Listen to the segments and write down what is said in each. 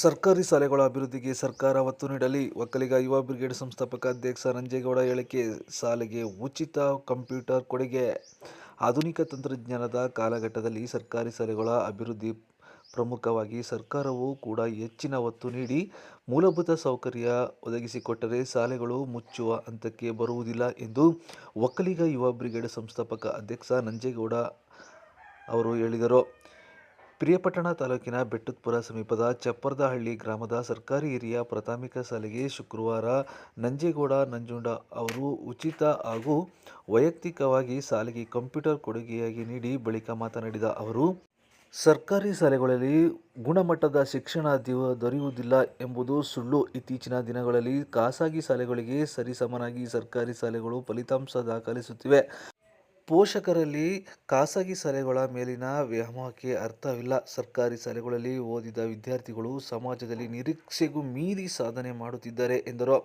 ಸರ್ಕಾರಿ ಶಾಲೆಗಳ ಅಭಿವೃದ್ಧಿಗೆ ಸರ್ಕಾರ ಒತ್ತು ನೀಡಲಿ. ಒಕ್ಕಲಿಗ ಯುವ ಬ್ರಿಗೇಡ್ ಸಂಸ್ಥಾಪಕ ಅಧ್ಯಕ್ಷ ರಂಜೇಗೌಡ ಹೇಳಿಕೆ, ಶಾಲೆಗೆ ಉಚಿತ ಕಂಪ್ಯೂಟರ್ ಕೊಡುಗೆ. ಆಧುನಿಕ ತಂತ್ರಜ್ಞಾನದ ಕಾಲಘಟ್ಟದಲ್ಲಿ ಸರ್ಕಾರಿ ಶಾಲೆಗಳ ಅಭಿವೃದ್ಧಿ ಪ್ರಮುಖವಾಗಿ ಸರ್ಕಾರವು ಕೂಡ ಹೆಚ್ಚಿನ ಒತ್ತು ನೀಡಿ ಮೂಲಭೂತ ಸೌಕರ್ಯ ಒದಗಿಸಿಕೊಟ್ಟರೆ ಶಾಲೆಗಳು ಮುಚ್ಚುವ ಹಂತಕ್ಕೆ ಬರುವುದಿಲ್ಲ ಎಂದು ಒಕ್ಕಲಿಗ ಯುವ ಬ್ರಿಗೇಡ್ ಸಂಸ್ಥಾಪಕ ಅಧ್ಯಕ್ಷ ನಂಜೇಗೌಡ ಅವರು ಹೇಳಿದರು. ಪಿರಿಯಾಪಟ್ಟಣ ತಾಲೂಕಿನ ಬೆಟ್ಟದಪುರ ಸಮೀಪದ ಚಪ್ಪರದಹಳ್ಳಿ ಗ್ರಾಮದ ಸರ್ಕಾರಿ ಹಿರಿಯ ಪ್ರಾಥಮಿಕ ಶಾಲೆಗೆ ಶುಕ್ರವಾರ ನಂಜೇಗೌಡ ನಂಜುಂಡ ಅವರು ಉಚಿತ ಹಾಗೂ ವೈಯಕ್ತಿಕವಾಗಿ ಶಾಲೆಗೆ ಕಂಪ್ಯೂಟರ್ ಕೊಡುಗೆಯಾಗಿ ನೀಡಿ ಬಳಿಕ ಮಾತನಾಡಿದ ಅವರು, ಸರ್ಕಾರಿ ಶಾಲೆಗಳಲ್ಲಿ ಗುಣಮಟ್ಟದ ಶಿಕ್ಷಣ ದೊರೆಯುವುದಿಲ್ಲ ಎಂಬುದು ಸುಳ್ಳು. ಇತ್ತೀಚಿನ ದಿನಗಳಲ್ಲಿ ಖಾಸಗಿ ಶಾಲೆಗಳಿಗೆ ಸರಿಸಮನಾಗಿ ಸರ್ಕಾರಿ ಶಾಲೆಗಳು ಫಲಿತಾಂಶ ದಾಖಲಿಸುತ್ತಿವೆ. ಪೋಷಕರಲ್ಲಿ ಖಾಸಗಿ ಶಾಲೆಗಳ ಮೇಲಿನ ವ್ಯಾಮೋಹಕ್ಕೆ ಅರ್ಥವಿಲ್ಲ. ಸರ್ಕಾರಿ ಶಾಲೆಗಳಲ್ಲಿ ಓದಿದ ವಿದ್ಯಾರ್ಥಿಗಳು ಸಮಾಜದಲ್ಲಿ ನಿರೀಕ್ಷೆಗೂ ಮೀರಿ ಸಾಧನೆ ಮಾಡುತ್ತಿದ್ದಾರೆ ಎಂದರು.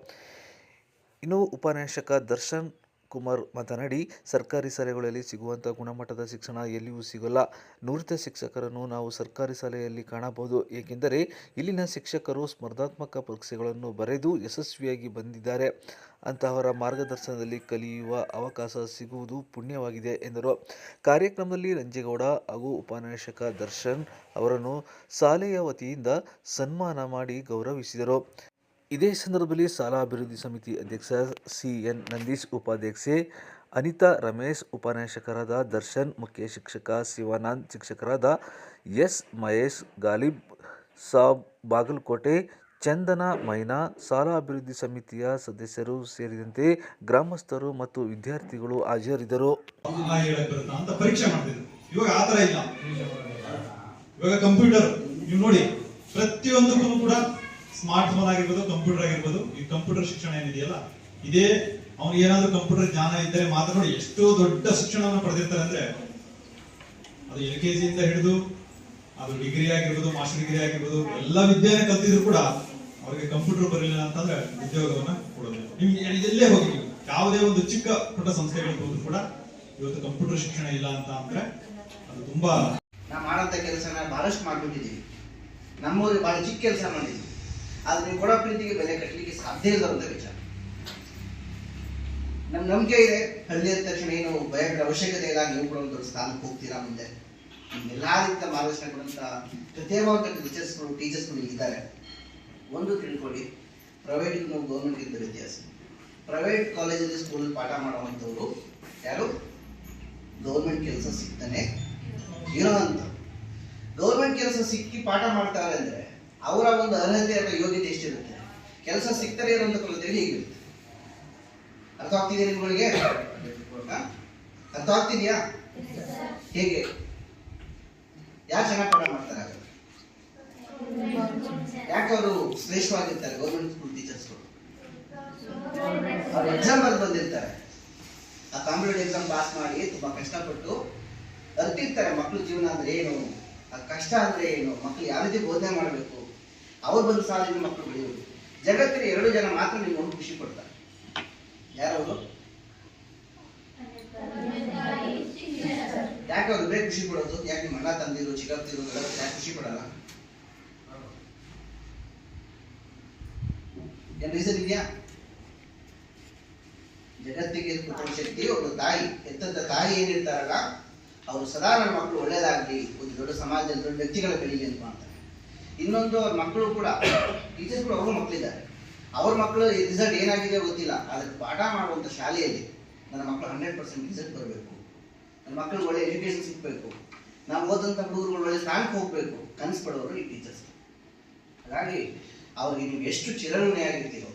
ಇನ್ನು ಉಪನ್ಯಾಸಕ ದರ್ಶನ್ ಕುಮಾರ್ ಮಾತನಾಡಿ, ಸರ್ಕಾರಿ ಶಾಲೆಗಳಲ್ಲಿ ಸಿಗುವಂಥ ಗುಣಮಟ್ಟದ ಶಿಕ್ಷಣ ಎಲ್ಲಿಯೂ ಸಿಗಲ್ಲ. ನುರಿತ ಶಿಕ್ಷಕರನ್ನು ನಾವು ಸರ್ಕಾರಿ ಶಾಲೆಯಲ್ಲಿ ಕಾಣಬಹುದು. ಏಕೆಂದರೆ, ಇಲ್ಲಿನ ಶಿಕ್ಷಕರು ಸ್ಪರ್ಧಾತ್ಮಕ ಪರೀಕ್ಷೆಗಳನ್ನು ಬರೆದು ಯಶಸ್ವಿಯಾಗಿ ಬಂದಿದ್ದಾರೆ. ಅಂತಹವರ ಮಾರ್ಗದರ್ಶನದಲ್ಲಿ ಕಲಿಯುವ ಅವಕಾಶ ಸಿಗುವುದು ಪುಣ್ಯವಾಗಿದೆ, ಎಂದರು. ಕಾರ್ಯಕ್ರಮದಲ್ಲಿ ರಂಜೇಗೌಡ ಹಾಗೂ ಉಪನ್ಯಾಸಕ ದರ್ಶನ್ ಅವರನ್ನು ಶಾಲೆಯ ವತಿಯಿಂದ ಸನ್ಮಾನ ಮಾಡಿ ಗೌರವಿಸಿದರು. ಇದೇ ಸಂದರ್ಭದಲ್ಲಿ ಶಾಲಾ ಅಭಿವೃದ್ಧಿ ಸಮಿತಿ ಅಧ್ಯಕ್ಷ ಸಿ ಎನ್ ನಂದೀಶ್, ಉಪಾಧ್ಯಕ್ಷೆ ಅನಿತಾ ರಮೇಶ್, ಉಪನ್ಯಾಸಕರಾದ ದರ್ಶನ್, ಮುಖ್ಯ ಶಿಕ್ಷಕ ಶಿವಾನಂದ್, ಶಿಕ್ಷಕರಾದ ಎಸ್. ಮಹೇಶ್, ಗಾಲಿಬ್ ಸಾಬ್ ಬಾಗಲಕೋಟೆ, ಚಂದನ ಮೈನಾ, ಶಾಲಾ ಅಭಿವೃದ್ಧಿ ಸಮಿತಿಯ ಸದಸ್ಯರು ಸೇರಿದಂತೆ ಗ್ರಾಮಸ್ಥರು ಮತ್ತು ವಿದ್ಯಾರ್ಥಿಗಳು ಹಾಜರಿದ್ದರು. ಇವಾಗ ಕಂಪ್ಯೂಟರ್ ನೋಡಿ, ಪ್ರತಿಯೊಂದಕ್ಕೂ ಕೂಡ ಸ್ಮಾರ್ಟ್ ಫೋನ್ ಆಗಿರ್ಬೋದು ಕಂಪ್ಯೂಟರ್ ಆಗಿರ್ಬೋದು, ಈ ಕಂಪ್ಯೂಟರ್ ಶಿಕ್ಷಣ ಏನಿದೆಯಲ್ಲ, ಇದೇ ಅವ್ನಿಗೆ ಏನಾದ್ರೂ ಕಂಪ್ಯೂಟರ್ ಜ್ಞಾನ ಇದ್ದರೆ ಮಾತ್ರ ನೋಡಿ ಎಷ್ಟು ದೊಡ್ಡ ಶಿಕ್ಷಣವನ್ನು ಪಡೆದಿರ್ತಾರೆ ಅಂದ್ರೆ ಅದು ಎಲ್ ಕೆ ಜಿಯಿಂದ ಹಿಡಿದು, ಅದು ಡಿಗ್ರಿ ಆಗಿರ್ಬೋದು ಮಾಸ್ಟರ್ ಡಿಗ್ರಿ ಆಗಿರ್ಬೋದು, ಎಲ್ಲ ವಿದ್ಯೆನ ಕಲ್ತಿದ್ರು ಕೂಡ ಅವರಿಗೆ ಕಂಪ್ಯೂಟರ್ ಬರಲಿಲ್ಲ ಅಂತಂದ್ರೆ ಉದ್ಯೋಗವನ್ನ ಕೊಡೋದು ನಿಮ್ಗೆ ಎಲ್ಲೇ ಹೋಗಿ ಯಾವುದೇ ಒಂದು ಚಿಕ್ಕ ಪುಟ್ಟ ಸಂಸ್ಥೆಗಳಿಗೆ ಹೋದ್ರು ಕೂಡ ಇವತ್ತು ಕಂಪ್ಯೂಟರ್ ಶಿಕ್ಷಣ ಇಲ್ಲ ಅಂತ ಅಂದ್ರೆ ಅದು ತುಂಬಾ ನಾವು ಮಾಡೋಂಥ ಕೆಲಸನ ಬಹಳಷ್ಟು ಮಾಡ್ಬಿಟ್ಟಿದ್ದೀವಿ ನಮ್ಮೂರಿಗೆ ಬಹಳ ಚಿಕ್ಕ ಕೆಲಸ ಮಾಡಿದ್ವಿ. ಆದ್ರೆ ನೀವು ಕೊಡೋ ಪ್ರೀತಿಗೆ ಬೆಲೆ ಕಟ್ಟಲಿಕ್ಕೆ ಸಾಧ್ಯ ಇಲ್ಲದಂಥ ವಿಚಾರ. ನಮ್ ನಂಬಿಕೆ ಇದೆ ಹಳ್ಳಿ ತಕ್ಷಣ ಏನು ಭಯಗಳ ಅವಶ್ಯಕತೆ ಇಲ್ಲ ನೀವು ಕೂಡ ಒಂದು ಸ್ಥಾನಕ್ಕೆ ಹೋಗ್ತೀರಾ ಮುಂದೆ. ಎಲ್ಲಾ ರೀತಿಯ ಮಾರ್ಗದರ್ಶನ ಕೊಡುವಂತ ಪ್ರತ್ಯೇಕವಾದ ಟೀಚರ್ಸ್ಗಳು ಟೀಚರ್ಸ್ಗಳು ಇದ್ದಾರೆ ಒಂದು ತಿಳ್ಕೊಳ್ಳಿ ಪ್ರೈವೇಟ್ ಗೌರ್ಮೆಂಟ್ ಇದ್ದ ವ್ಯತ್ಯಾಸ. ಪ್ರೈವೇಟ್ ಕಾಲೇಜಲ್ಲಿ ಸ್ಕೂಲ್ ಪಾಠ ಮಾಡುವಂಥವ್ರು ಯಾರು? ಗೌರ್ಮೆಂಟ್ ಕೆಲಸ ಸಿಗ್ತಾನೆ ಅಂತ ಗೌರ್ಮೆಂಟ್ ಕೆಲಸ ಸಿಕ್ಕಿ ಪಾಠ ಮಾಡ್ತಾರೆ ಅಂದ್ರೆ ಅವರ ಒಂದು ಅರ್ಹತೆ ಅಥವಾ ಯೋಗ್ಯತೆ ಎಷ್ಟಿರುತ್ತೆ? ಕೆಲಸ ಸಿಗ್ತಾರೆ ಅನ್ನೋದು ಕೊರತೆಯಲ್ಲಿ ಹೀಗಿರುತ್ತೆ? ಅರ್ಥ ಆಗ್ತಿದೆಯಾ ನಿಮ್ಗಳಿಗೆ? ಅರ್ಥ ಆಗ್ತಿದ್ಯಾ? ಹೇಗೆ? ಯಾರು ಚೆನ್ನಾಗಿ ಪಾಠ ಮಾಡ್ತಾರೆ ಯಾಕೆ ಅವರು ಶ್ರೇಷ್ಠವಾಗಿರ್ತಾರೆ? ಗೌರ್ಮೆಂಟ್ ಸ್ಕೂಲ್ ಟೀಚರ್ಸ್ಗಳು ಅವ್ರು ಎಕ್ಸಾಮ್ ಬರೆದು ಬಂದಿರ್ತಾರೆ. ಆ ಕಾಂಪಿಟೇಟಿವ್ ಎಕ್ಸಾಮ್ ಪಾಸ್ ಮಾಡಿ ತುಂಬಾ ಕಷ್ಟಪಟ್ಟು ಅರ್ತಿರ್ತಾರೆ ಮಕ್ಕಳು ಜೀವನ ಅಂದ್ರೆ ಏನು? ಆ ಕಷ್ಟ ಅಂದ್ರೆ ಏನು? ಮಕ್ಕಳು ಯಾವ ರೀತಿ ಬೋಧನೆ ಮಾಡಬೇಕು? ಅವ್ರು ಬಂದು ಸಾಲಿನ ಮಕ್ಕಳು ಬೆಳೆಯುವುದು. ಜಗತ್ತಿನ ಎರಡು ಜನ ಮಾತ್ರ ನೀವು ಒಂದು ಖುಷಿ ಕೊಡ್ತಾರೆ ಯಾರವರು ಯಾಕೆ ಅವ್ರು ಬೇರೆ ಖುಷಿ ಕೊಡೋದು ಯಾಕೆ ನಿಮ್ಮ ಅಣ್ಣ ತಂದಿರು ಚಿಕ್ಕಪ್ತಿರು ಯಾಕೆ ಖುಷಿ ಕೊಡಲ್ಲ ಏನ್ ಇದೆಯಾ? ಜಗತ್ತಿಗೆ ಶಕ್ತಿ ಒಂದು ತಾಯಿ. ಎತ್ತದ ತಾಯಿ ಏನಿರ್ತಾರಲ್ಲ, ಅವರು ಸದಾ ನನ್ನ ಮಕ್ಕಳು ಒಳ್ಳೇದಾಗ್ಲಿ, ಒಂದು ದೊಡ್ಡ ಸಮಾಜದಲ್ಲಿ ದೊಡ್ಡ ವ್ಯಕ್ತಿಗಳ ಬೆಳೀಲಿ ಅಂತ ಮಾಡ್ತಾರೆ. ಇನ್ನೊಂದು ಅವ್ರ ಮಕ್ಕಳು ಕೂಡ ಟೀಚರ್ಸ್ ಕೂಡ ಅವರು ಮಕ್ಕಳಿದ್ದಾರೆ. ಅವ್ರ ಮಕ್ಕಳು ರಿಸಲ್ಟ್ ಏನಾಗಿದೆ ಗೊತ್ತಿಲ್ಲ ಅದಕ್ಕೆ ಪಾಠ ಮಾಡುವಂಥ ಶಾಲೆಯಲ್ಲಿ ನನ್ನ ಮಕ್ಕಳು ಹಂಡ್ರೆಡ್ ಪರ್ಸೆಂಟ್ ರಿಸಲ್ಟ್ ಬರಬೇಕು. ನನ್ನ ಮಕ್ಕಳು ಒಳ್ಳೆ ಎಜುಕೇಶನ್ ಸಿಗಬೇಕು. ನಾವು ಓದಂಥ ಹುಡುಗರುಗಳು ಒಳ್ಳೆ ಸ್ಥಾನಕ್ಕೆ ಹೋಗಬೇಕು, ಕನಸು ಪಡೋರು ಈ ಟೀಚರ್ಸ್ ಹಾಗಾಗಿ ಅವ್ರಿಗೆ ನೀವು ಎಷ್ಟು ಚಿರಋಣಿಯಾಗಿರ್ತೀರೋ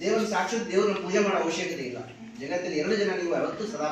ದೇವರ ಸಾಕ್ಷಾತ್ ದೇವರನ್ನು ಪೂಜೆ ಮಾಡೋ ಅವಶ್ಯಕತೆ ಇಲ್ಲ. ಜಗತ್ತಲ್ಲಿ ಎರಡು ಜನ ನೀವು ಅವತ್ತು ಸದಾ